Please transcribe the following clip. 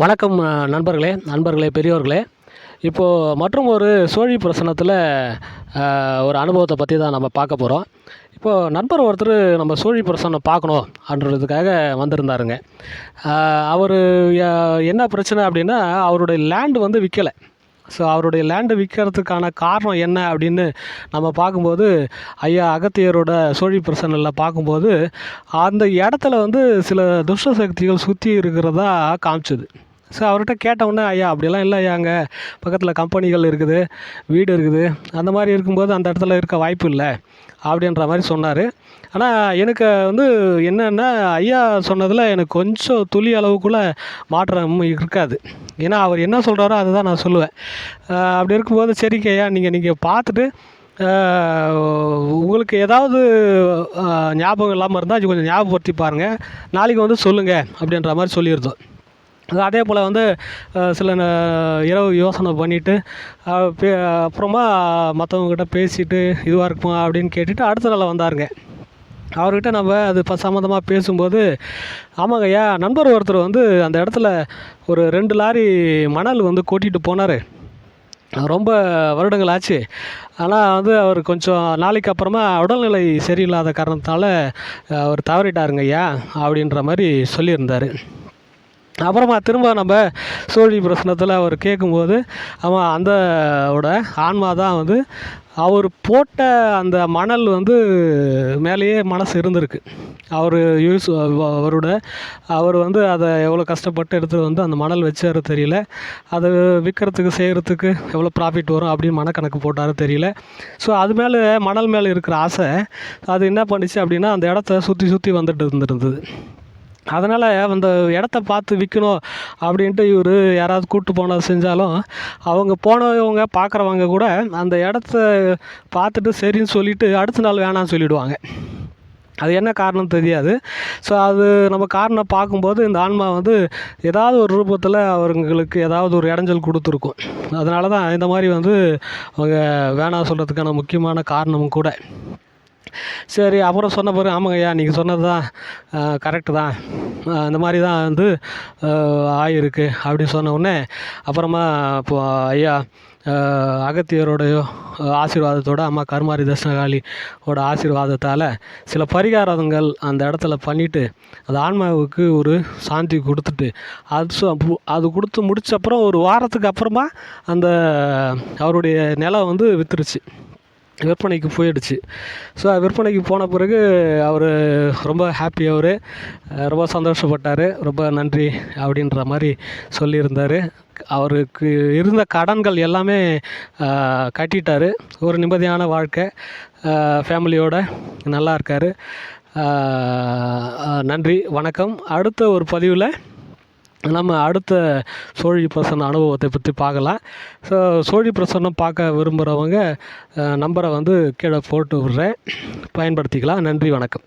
வணக்கம் நண்பர்களே நண்பர்களே பெரியோர்களே. இப்போது மற்றும் ஒரு சோழி பிரசனத்தில் ஒரு அனுபவத்தை பற்றி தான் நம்ம பார்க்க போகிறோம் இப்போது நண்பர் ஒருத்தர் நம்ம சோழி பிரசனம் பார்க்கணும் அப்படின்றதுக்காக வந்திருந்தாருங்க. அவர் என்ன பிரச்சனை அப்படின்னா அவருடைய லேண்டு வந்து விற்கலை ஸோ அவருடைய லேண்டு விற்கிறதுக்கான காரணம் என்ன அப்படின்னு நம்ம பார்க்கும்போது ஐயா அகத்தியரோட சோழி பிரசனில் பார்க்கும்போது அந்த இடத்துல வந்து சில துஷ்ட சக்திகள் சுற்றி இருக்கிறதா காமிச்சுது. ஸோ அவர்கிட்ட கேட்டவுடனே ஐயா அப்படிலாம் இல்லை ஐயா அங்கே பக்கத்தில் கம்பெனிகள் இருக்குது வீடு இருக்குது. அந்த மாதிரி இருக்கும்போது அந்த இடத்துல இருக்க வாய்ப்பு இல்லை அப்படின்ற மாதிரி சொன்னார். ஆனால் எனக்கு வந்து என்னென்னா ஐயா சொன்னதில் எனக்கு கொஞ்சம் துளி அளவுக்குள்ளே மாற்றம் இருக்காது. ஏன்னா அவர் என்ன சொல்கிறாரோ அதை தான் நான் சொல்லுவேன். அப்படி இருக்கும்போது சரிங்க ஐயா நீங்கள் நீங்கள் பார்த்துட்டு உங்களுக்கு ஏதாவது ஞாபகம் இல்லாமல் இருந்தால் கொஞ்சம் ஞாபகப்படுத்தி பாருங்கள் நாளைக்கு வந்து சொல்லுங்கள் அப்படின்ற மாதிரி சொல்லியிருந்தோம். அதே போல் வந்து சில இரவு யோசனை பண்ணிவிட்டு அப்புறமா மற்றவங்கக்கிட்ட பேசிட்டு இதுவாக இருக்குமா அப்படின்னு கேட்டுட்டு அடுத்த நாள் வந்தாருங்க. அவர்கிட்ட நம்ம அது இப்போ சம்மந்தமாக பேசும்போது ஆமாங்க ஐயா நண்பர் ஒருத்தர் வந்து அந்த இடத்துல ஒரு ரெண்டு லாரி மணல் வந்து கொட்டிட்டு போனார். ரொம்ப வருடங்கள் ஆச்சு. ஆனால் வந்து அவர் கொஞ்சம் நாளைக்கு அப்புறமா உடல்நிலை சரியில்லாத காரணத்தால் அவர் தவறிட்டாருங்க ஐயா அப்படின்ற மாதிரி சொல்லியிருந்தார். அப்புறமா திரும்ப நம்ம சோழி பிரச்சனத்தில் அவர் கேட்கும்போது அவன் அந்த ஓட ஆன்மா தான் வந்து அவர் போட்ட அந்த மணல் வந்து மேலேயே மனசு இருந்திருக்கு. அவர் யூஸ் அவரோட அவர் வந்து அதை எவ்வளோ கஷ்டப்பட்டு எடுத்துகிட்டு வந்து அந்த மணல் வச்சாரு தெரியல. அதை விற்கிறதுக்கு செய்கிறதுக்கு எவ்வளோ ப்ராஃபிட் வரும் அப்படின்னு மனக்கணக்கு போட்டாரு தெரியல. ஸோ அது மேலே மணல் மேலே இருக்கிற ஆசை அது என்ன பண்ணிச்சு அப்படின்னா அந்த இடத்த சுற்றி சுற்றி வந்துட்டு இருந்துருந்தது. அதனால் அந்த இடத்த பார்த்து விற்கணும் அப்படின்ட்டு இவர் யாராவது கூப்பிட்டு போனால் செஞ்சாலும் அவங்க போனவங்க பார்க்குறவங்க கூட அந்த இடத்த பார்த்துட்டு சரின்னு சொல்லிட்டு அடுத்த நாள் வேணாம்னு சொல்லிவிடுவாங்க அது என்ன காரணம் தெரியாது. ஸோ அது நம்ம காரணம் பார்க்கும்போது இந்த ஆன்மா வந்து ஏதாவது ஒரு ரூபத்தில் அவங்களுக்கு ஏதாவது ஒரு இடைஞ்சல் கொடுத்துருக்கும். அதனால தான் இந்த மாதிரி வந்து அவங்க வேணாம் சொல்கிறதுக்கான முக்கியமான காரணமும் கூட. சரி அப்புறம் சொன்ன பிறகு ஆமாங்கய்யா நீங்கள் சொன்னது தான் கரெக்டு தான். அந்த இந்த மாதிரி தான் வந்து ஆயிருக்கு அப்படின்னு சொன்ன உடனே அப்புறமா இப்போ ஐயா அகத்தியரோடையோ அகத்தியரோடைய ஆசீர்வாதத்தோட அம்மா கருமாரி தர்ஷனகாளியோட ஆசீர்வாதத்தால் சில பரிகாரங்கள் அந்த இடத்துல பண்ணிவிட்டு அந்த ஆன்மாவுக்கு ஒரு சாந்தி கொடுத்துட்டு அது அது கொடுத்து முடிச்ச அப்புறம் ஒரு வாரத்துக்கு அப்புறமா அந்த அவருடைய நிலம் வந்து வித்துருச்சு. விற்பனைக்கு போயிடுச்சு. ஸோ விற்பனைக்கு போன பிறகு அவர் ரொம்ப ஹாப்பி அவர். ரொம்ப சந்தோஷப்பட்டார். ரொம்ப நன்றி அப்படின்ற மாதிரி சொல்லியிருந்தார். அவருக்கு இருந்த கடன்கள் எல்லாமே கட்டிட்டார். ஒரு நிம்மதியான வாழ்க்கை. ஃபேமிலியோட நல்லா இருக்கார். நன்றி. வணக்கம். அடுத்த ஒரு பதிவில் நம்ம அடுத்த சோழி பிரசன்ன அனுபவத்தை பற்றி பார்க்கலாம். ஸோ சோழி பிரசன்னம் பார்க்க விரும்புகிறவங்க நம்பரை வந்து கீழே போட்டு விடுறேன். பயன்படுத்திக்கலாம். நன்றி வணக்கம்.